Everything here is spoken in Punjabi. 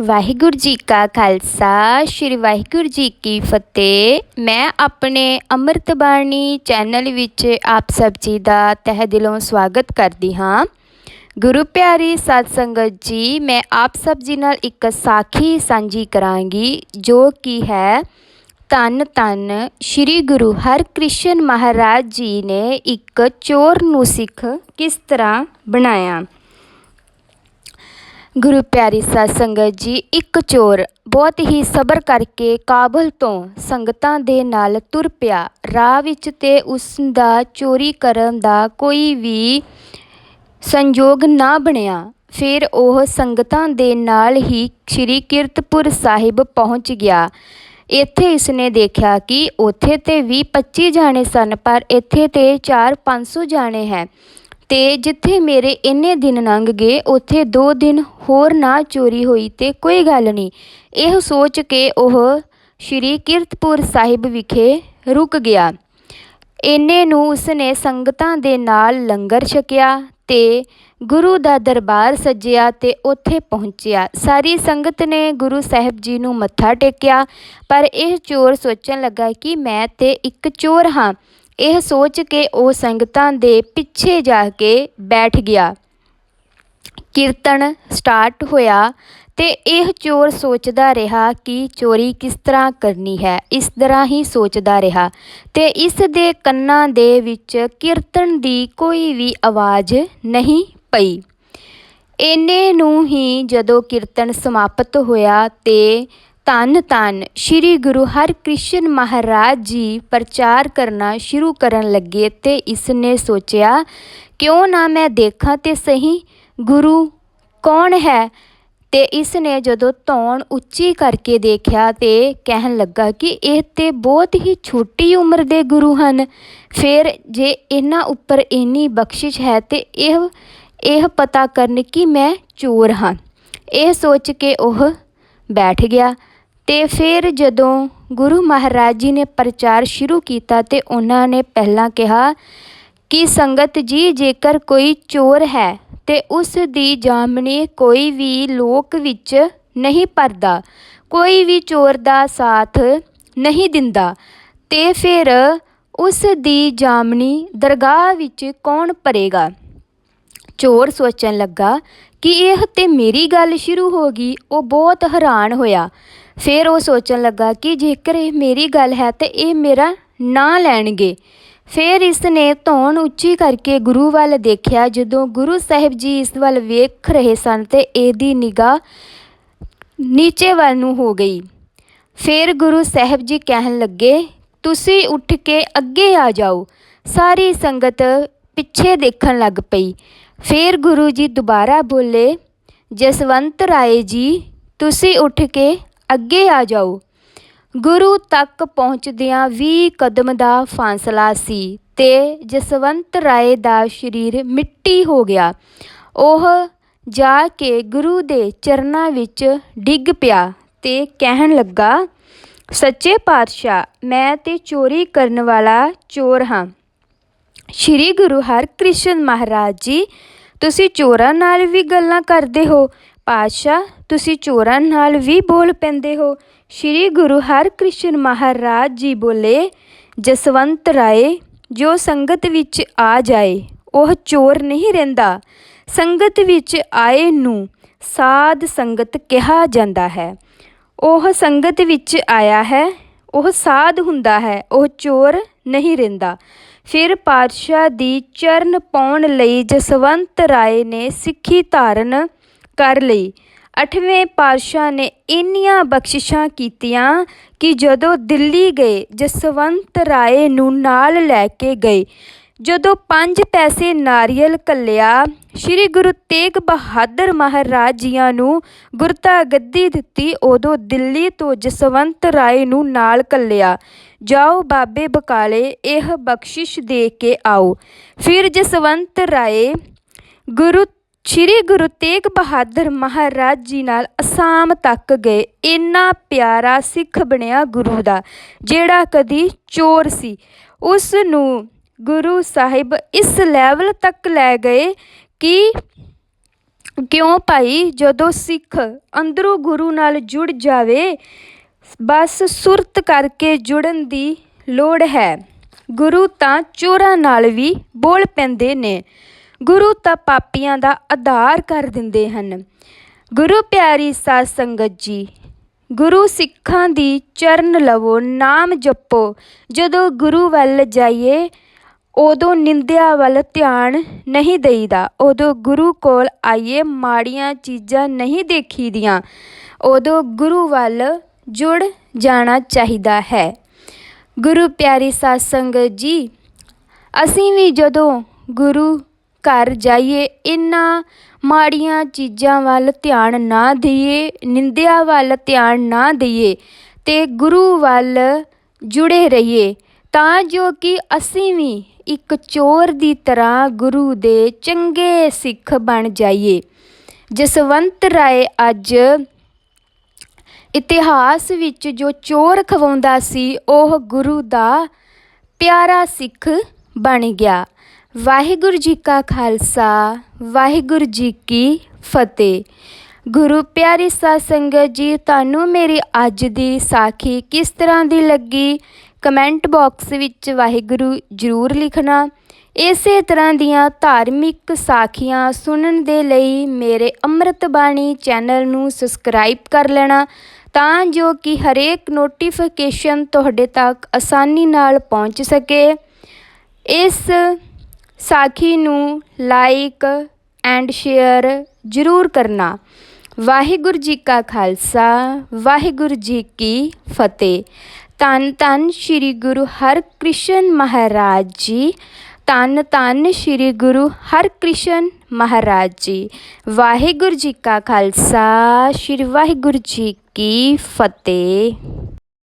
ਵਾਹਿਗੁਰੂ ਜੀ ਕਾ ਖਾਲਸਾ, ਸ੍ਰੀ ਵਾਹਿਗੁਰੂ ਜੀ ਕੀ ਫਤਿਹ। ਮੈਂ ਆਪਣੇ ਅੰਮ੍ਰਿਤ ਬਾਣੀ ਚੈਨਲ ਵਿੱਚ ਆਪ ਸਭ ਜੀ ਦਾ ਤਹਿ ਦਿਲੋਂ ਸਵਾਗਤ ਕਰਦੀ ਹਾਂ। ਗੁਰੂ ਪਿਆਰੀ ਸਾਧ ਸੰਗਤ ਜੀ, ਮੈਂ ਆਪ ਸਭ ਜੀ ਨਾਲ ਇੱਕ ਸਾਖੀ ਸਾਂਝੀ ਕਰਾਂਗੀ, ਜੋ ਕਿ ਹੈ, ਧੰਨ ਧੰਨ ਸ੍ਰੀ ਗੁਰੂ ਹਰਕ੍ਰਿਸ਼ਨ ਮਹਾਰਾਜ ਜੀ ਨੇ ਇੱਕ ਚੋਰ ਨੂੰ ਸਿੱਖ ਕਿਸ ਤਰ੍ਹਾਂ ਬਣਾਇਆ। ਗੁਰੂ ਪਿਆਰੀ ਸਾਧ ਸੰਗਤ ਜੀ, ਇੱਕ ਚੋਰ ਬਹੁਤ ਹੀ ਸਬਰ ਕਰਕੇ ਕਾਬਲ ਤੋਂ ਸੰਗਤਾਂ ਦੇ ਨਾਲ ਤੁਰ ਪਿਆ। ਰਾਹ ਵਿੱਚ ਤੇ ਉਸ ਦਾ ਚੋਰੀ ਕਰਨ ਦਾ ਕੋਈ ਵੀ ਸੰਯੋਗ ਨਾ ਬਣਿਆ। ਫਿਰ ਉਹ ਸੰਗਤਾਂ ਦੇ ਨਾਲ ਹੀ ਸ੍ਰੀ ਕੀਰਤਪੁਰ ਸਾਹਿਬ ਪਹੁੰਚ ਗਿਆ। ਇੱਥੇ ਇਸਨੇ ਦੇਖਿਆ ਕਿ ਉੱਥੇ ਤੇ ਵੀ 25 ਜਾਣੇ ਸਨ, ਪਰ ਇੱਥੇ ਤੇ 4-500 ਜਾਣੇ ਹੈ। ਤੇ ਜਿੱਥੇ ਮੇਰੇ ਇੰਨੇ ਦਿਨ ਲੰਘ ਗਏ, ਉੱਥੇ 2 ਦਿਨ ਹੋਰ ਨਾ ਚੋਰੀ ਹੋਈ ਤੇ ਕੋਈ ਗੱਲ ਨਹੀਂ। ਇਹ ਸੋਚ ਕੇ ਉਹ ਸ਼੍ਰੀ ਕੀਰਤਪੁਰ ਸਾਹਿਬ ਵਿਖੇ ਰੁਕ ਗਿਆ। ਇੰਨੇ ਨੂੰ ਉਸਨੇ ਸੰਗਤਾਂ ਦੇ ਨਾਲ ਲੰਗਰ ਛਕਿਆ ਤੇ ਗੁਰੂ ਦਾ ਦਰਬਾਰ ਸਜਿਆ ਤੇ ਉੱਥੇ ਪਹੁੰਚਿਆ। ਸਾਰੀ ਸੰਗਤ ਨੇ ਗੁਰੂ ਸਾਹਿਬ ਜੀ ਨੂੰ ਮੱਥਾ ਟੇਕਿਆ, ਪਰ ਇਹ ਚੋਰ ਸੋਚਣ ਲੱਗਾ ਕਿ ਮੈਂ ਤੇ ਇੱਕ ਚੋਰ ਹਾਂ। ਇਹ ਸੋਚ ਕੇ ਉਹ ਸੰਗਤਾਂ ਦੇ ਪਿੱਛੇ ਜਾ ਕੇ ਬੈਠ ਗਿਆ। ਕੀਰਤਨ ਸਟਾਰਟ ਹੋਇਆ ਤੇ ਇਹ ਚੋਰ ਸੋਚਦਾ ਰਿਹਾ ਕਿ ਚੋਰੀ ਕਿਸ ਤਰ੍ਹਾਂ ਕਰਨੀ ਹੈ। ਇਸ ਤਰ੍ਹਾਂ ਹੀ ਸੋਚਦਾ ਰਿਹਾ ਤੇ ਇਸ ਦੇ ਕੰਨਾਂ ਦੇ ਵਿੱਚ ਕੀਰਤਨ ਦੀ ਕੋਈ ਵੀ ਆਵਾਜ਼ ਨਹੀਂ ਪਈ। ਇੰਨੇ ਨੂੰ ਹੀ ਜਦੋਂ ਕੀਰਤਨ ਸਮਾਪਤ ਹੋਇਆ ਤੇ ਧੰਨ ਧੰਨ ਸ੍ਰੀ ਗੁਰੂ ਹਰਕ੍ਰਿਸ਼ਨ ਮਹਾਰਾਜ ਜੀ ਪ੍ਰਚਾਰ ਕਰਨਾ ਸ਼ੁਰੂ ਕਰਨ ਲੱਗੇ ਤੇ ਇਸ ਨੇ ਸੋਚਿਆ ਕਿਉਂ ਨਾ ਮੈਂ ਦੇਖਾਂ ਤੇ ਸਹੀ ਗੁਰੂ ਕੌਣ ਹੈ ਤੇ ਇਸ ਨੇ ਜਦੋਂ ਧੌਣ ਉੱਚੀ ਕਰਕੇ ਦੇਖਿਆ ਤੇ ਕਹਿਣ ਲੱਗਾ ਕਿ ਇਹ ਤੇ ਬਹੁਤ ਹੀ ਛੋਟੀ ਉਮਰ ਦੇ ਗੁਰੂ ਹਨ ਫਿਰ ਜੇ ਇਹਨਾਂ ਉੱਪਰ ਇੰਨੀ ਬਖਸ਼ਿਸ਼ ਹੈ ਤੇ ਇਹ ਇਹ ਪਤਾ ਕਰਨ ਕਿ ਮੈਂ ਚੋਰ ਹਾਂ ਇਹ ਸੋਚ ਕੇ ਉਹ ਬੈਠ ਗਿਆ ਤੇ ਫਿਰ ਜਦੋਂ ਗੁਰੂ ਮਹਾਰਾਜ ਜੀ ਨੇ ਪ੍ਰਚਾਰ ਸ਼ੁਰੂ ਕੀਤਾ ਤਾਂ ਉਹਨਾਂ ਨੇ ਪਹਿਲਾਂ ਕਿਹਾ ਕਿ ਸੰਗਤ ਜੀ, ਜੇਕਰ ਕੋਈ ਚੋਰ ਹੈ ਤੇ ਉਸ ਦੀ ਜਾਮਣੀ ਕੋਈ ਵੀ ਲੋਕ ਵਿੱਚ ਨਹੀਂ ਭਰਦਾ, ਕੋਈ ਵੀ ਚੋਰ ਦਾ ਸਾਥ ਨਹੀਂ ਦਿੰਦਾ, ਤੇ ਫਿਰ ਉਸ ਦੀ ਜਾਮਣੀ ਦਰਗਾਹ ਵਿੱਚ ਕੌਣ ਭਰੇਗਾ? ਚੋਰ ਸੋਚਣ ਲੱਗਾ ਕਿ ਇਹ ਤਾਂ ਮੇਰੀ ਗੱਲ ਸ਼ੁਰੂ ਹੋ ਗਈ, ਉਹ ਬਹੁਤ ਹੈਰਾਨ ਹੋਇਆ। ਫਿਰ ਉਹ ਸੋਚਣ ਲੱਗਾ ਕਿ ਜੇਕਰ ਇਹ ਮੇਰੀ ਗੱਲ ਹੈ ਤੇ ਇਹ ਮੇਰਾ ਨਾਂ ਲੈਣਗੇ। ਫਿਰ ਇਸ ਨੇ ਧੌਣ ਉੱਚੀ ਕਰਕੇ ਗੁਰੂ ਵੱਲ ਦੇਖਿਆ, ਜਦੋਂ ਗੁਰੂ ਸਾਹਿਬ ਜੀ ਇਸ ਵੱਲ ਵੇਖ ਰਹੇ ਸਨ ਤੇ ਇਹਦੀ ਨਿਗਾਹ ਨੀਚੇ ਵੱਲ ਨੂੰ ਹੋ ਗਈ। ਫਿਰ ਗੁਰੂ ਸਾਹਿਬ ਜੀ ਕਹਿਣ ਲੱਗੇ, ਤੁਸੀਂ ਉੱਠ ਕੇ ਅੱਗੇ ਆ ਜਾਓ। ਸਾਰੀ ਸੰਗਤ ਪਿੱਛੇ ਦੇਖਣ ਲੱਗ ਪਈ। ਫਿਰ ਗੁਰੂ ਜੀ ਦੁਬਾਰਾ ਬੋਲੇ, ਜਸਵੰਤ ਰਾਏ ਜੀ, ਤੁਸੀਂ ਉੱਠ ਕੇ ਅੱਗੇ ਆ ਜਾਓ। ਗੁਰੂ ਤੱਕ ਪਹੁੰਚਦਿਆਂ 20 ਕਦਮ ਦਾ ਫਾਸਲਾ ਸੀ ਤੇ ਜਸਵੰਤ ਰਾਏ ਦਾ ਸਰੀਰ ਮਿੱਟੀ ਹੋ ਗਿਆ। ਉਹ ਜਾ ਕੇ ਗੁਰੂ ਦੇ ਚਰਨਾਂ ਵਿੱਚ ਡਿੱਗ ਪਿਆ ਤੇ ਕਹਿਣ ਲੱਗਾ, ਸੱਚੇ ਪਾਤਸ਼ਾਹ, ਮੈਂ ਤੇ ਚੋਰੀ ਕਰਨ ਵਾਲਾ ਚੋਰ ਹਾਂ। ਸ਼੍ਰੀ ਗੁਰੂ ਹਰਕ੍ਰਿਸ਼ਨ ਮਹਾਰਾਜ ਜੀ, ਤੁਸੀਂ ਚੋਰਾਂ ਨਾਲ ਵੀ ਗੱਲਾਂ ਕਰਦੇ ਹੋ। ਪਾਤਸ਼ਾਹ ਤੁਸੀਂ ਚੋਰਾਂ ਨਾਲ ਵੀ ਬੋਲ ਪੈਂਦੇ ਹੋ। ਸ਼੍ਰੀ ਗੁਰੂ ਹਰਕ੍ਰਿਸ਼ਨ ਮਹਾਰਾਜ ਜੀ ਬੋਲੇ, ਜਸਵੰਤ ਰਾਏ, ਜੋ ਸੰਗਤ ਵਿੱਚ ਆ ਜਾਏ, ਉਹ ਚੋਰ ਨਹੀਂ ਰਹਿੰਦਾ। ਸੰਗਤ ਵਿੱਚ ਆਏ ਨੂੰ ਸਾਧ ਸੰਗਤ ਕਿਹਾ ਜਾਂਦਾ ਹੈ। ਉਹ ਸੰਗਤ ਵਿੱਚ ਆਇਆ ਹੈ, ਉਹ ਸਾਧ ਹੁੰਦਾ ਹੈ, ਉਹ ਚੋਰ ਨਹੀਂ ਰਹਿੰਦਾ। ਫਿਰ ਪਾਤਸ਼ਾਹ ਦੀ ਚਰਨ ਪਾਉਣ ਲਈ ਜਸਵੰਤ ਰਾਏ ਨੇ ਸਿੱਖੀ ਧਾਰਨ ਕਰ ਲਈ। ਅੱਠਵੇਂ ਪਾਤਸ਼ਾਹ ਨੇ ਇੰਨੀਆਂ ਬਖਸ਼ਿਸ਼ਾਂ ਕੀਤੀਆਂ ਕਿ ਜਦੋਂ ਦਿੱਲੀ ਗਏ, ਜਸਵੰਤ ਰਾਏ ਨੂੰ ਨਾਲ ਲੈ ਕੇ ਗਏ। ਜਦੋਂ ਪੰਜ ਪੈਸੇ ਨਾਰੀਅਲ ਕੱਲਿਆ ਸ੍ਰੀ ਗੁਰੂ ਤੇਗ ਬਹਾਦਰ ਮਹਾਰਾਜ ਜੀਆਂ ਨੂੰ ਗੁਰਤਾ ਗੱਦੀ ਦਿੱਤੀ, ਉਦੋਂ ਦਿੱਲੀ ਤੋਂ ਜਸਵੰਤ ਰਾਏ ਨੂੰ ਨਾਲ ਕੱਲਿਆ ਜਾਓ ਬਾਬੇ ਬਕਾਲੇ, ਇਹ ਬਖਸ਼ਿਸ਼ ਦੇ ਕੇ ਆਓ। ਫਿਰ ਜਸਵੰਤ ਰਾਏ ਗੁਰੂ ਸ਼੍ਰੀ ਗੁਰੂ ਤੇਗ ਬਹਾਦਰ ਮਹਾਰਾਜ ਜੀ ਨਾਲ ਅਸਾਮ ਤੱਕ ਗਏ। ਇੰਨਾ ਪਿਆਰਾ ਸਿੱਖ ਬਣਿਆ ਗੁਰੂ ਦਾ, ਜਿਹੜਾ ਕਦੀ ਚੋਰ ਸੀ। ਉਸ ਨੂੰ ਗੁਰੂ ਸਾਹਿਬ ਇਸ ਲੈਵਲ ਤੱਕ ਲੈ ਗਏ ਕਿ ਕਿਉਂ ਭਾਈ, ਜਦੋਂ ਸਿੱਖ ਅੰਦਰੋਂ ਗੁਰੂ ਨਾਲ ਜੁੜ ਜਾਵੇ, ਬਸ ਸੁਰਤ ਕਰਕੇ ਜੁੜਨ ਦੀ ਲੋੜ ਹੈ। ਗੁਰੂ ਤਾਂ ਚੋਰਾਂ ਨਾਲ ਵੀ ਬੋਲ ਪੈਂਦੇ ਨੇ। ਗੁਰੂ ਤਾਂ ਪਾਪੀਆਂ ਦਾ ਆਧਾਰ ਕਰ ਦਿੰਦੇ ਹਨ। ਗੁਰੂ ਪਿਆਰੀ ਸਾਧ ਸੰਗਤ ਜੀ, ਗੁਰੂ ਸਿੱਖਾਂ ਦੀ ਚਰਨ ਲਵੋ, ਨਾਮ ਜਪੋ। ਜਦੋਂ ਗੁਰੂ ਵੱਲ ਜਾਈਏ, ਉਦੋਂ ਨਿੰਦਿਆ ਵੱਲ ਧਿਆਨ ਨਹੀਂ ਦੇਈਦਾ। ਉਦੋਂ ਗੁਰੂ ਕੋਲ ਆਈਏ, ਮਾੜੀਆਂ ਚੀਜ਼ਾਂ ਨਹੀਂ ਦੇਖੀਦੀਆਂ। ਉਦੋਂ ਗੁਰੂ ਵੱਲ ਜੁੜ ਜਾਣਾ ਚਾਹੀਦਾ ਹੈ। ਗੁਰੂ ਪਿਆਰੀ ਸਾਧ ਸੰਗਤ ਜੀ, ਅਸੀਂ ਵੀ ਜਦੋਂ ਗੁਰੂ ਘਰ ਜਾਈਏ ਇਹਨਾਂ ਮਾੜੀਆਂ ਚੀਜ਼ਾਂ ਵੱਲ ਧਿਆਨ ਨਾ ਦਈਏ, ਨਿੰਦਿਆ ਵੱਲ ਧਿਆਨ ਨਾ ਦਈਏ ਤੇ ਗੁਰੂ ਵੱਲ ਜੁੜੇ ਰਹੀਏ, ਤਾਂ ਜੋ ਕਿ ਅਸੀਂ ਵੀ ਇੱਕ ਚੋਰ ਦੀ ਤਰ੍ਹਾਂ ਗੁਰੂ ਦੇ ਚੰਗੇ ਸਿੱਖ ਬਣ ਜਾਈਏ। ਜਸਵੰਤ ਰਾਏ ਅੱਜ ਇਤਿਹਾਸ ਵਿੱਚ ਜੋ ਚੋਰ ਖਵਾਉਂਦਾ ਸੀ, ਉਹ ਗੁਰੂ ਦਾ ਪਿਆਰਾ ਸਿੱਖ ਬਣ ਗਿਆ। ਵਾਹਿਗੁਰੂ ਜੀ ਕਾ ਖਾਲਸਾ, ਵਾਹਿਗੁਰੂ ਜੀ ਕੀ ਫਤਿਹ। ਗੁਰੂ ਪਿਆਰੀ ਸਾਧ ਸੰਗਤ ਜੀ, ਤੁਹਾਨੂੰ ਮੇਰੀ ਅੱਜ ਦੀ ਸਾਖੀ ਕਿਸ ਤਰ੍ਹਾਂ ਦੀ ਲੱਗੀ? ਕਮੈਂਟ ਬਾਕਸ ਵਿੱਚ ਵਾਹਿਗੁਰੂ ਜ਼ਰੂਰ ਲਿਖਣਾ। ਇਸੇ ਤਰ੍ਹਾਂ ਦੀਆਂ ਧਾਰਮਿਕ ਸਾਖੀਆਂ ਸੁਣਨ ਦੇ ਲਈ ਮੇਰੇ ਅੰਮ੍ਰਿਤ ਬਾਣੀ ਚੈਨਲ ਨੂੰ ਸਬਸਕ੍ਰਾਈਬ ਕਰ ਲੈਣਾ, ਤਾਂ ਜੋ ਕਿ ਹਰੇਕ ਨੋਟੀਫਿਕੇਸ਼ਨ ਤੁਹਾਡੇ ਤੱਕ ਆਸਾਨੀ ਨਾਲ ਪਹੁੰਚ ਸਕੇ। ਇਸ ਸਾਖੀ ਨੂੰ ਲਾਈਕ ਐਂਡ ਸ਼ੇਅਰ ਜ਼ਰੂਰ ਕਰਨਾ। ਵਾਹਿਗੁਰੂ ਜੀ ਕਾ ਖਾਲਸਾ, ਵਾਹਿਗੁਰੂ ਜੀ ਕੀ ਫਤਿਹ। ਧੰਨ ਧੰਨ ਸ੍ਰੀ ਗੁਰੂ ਹਰਕ੍ਰਿਸ਼ਨ ਮਹਾਰਾਜ ਜੀ, ਧੰਨ ਧੰਨ ਸ੍ਰੀ ਗੁਰੂ ਹਰਕ੍ਰਿਸ਼ਨ ਮਹਾਰਾਜ ਜੀ। ਵਾਹਿਗੁਰੂ ਜੀ ਕਾ ਖਾਲਸਾ, ਸ੍ਰੀ ਵਾਹਿਗੁਰੂ ਜੀ ਕੀ ਫਤਿਹ।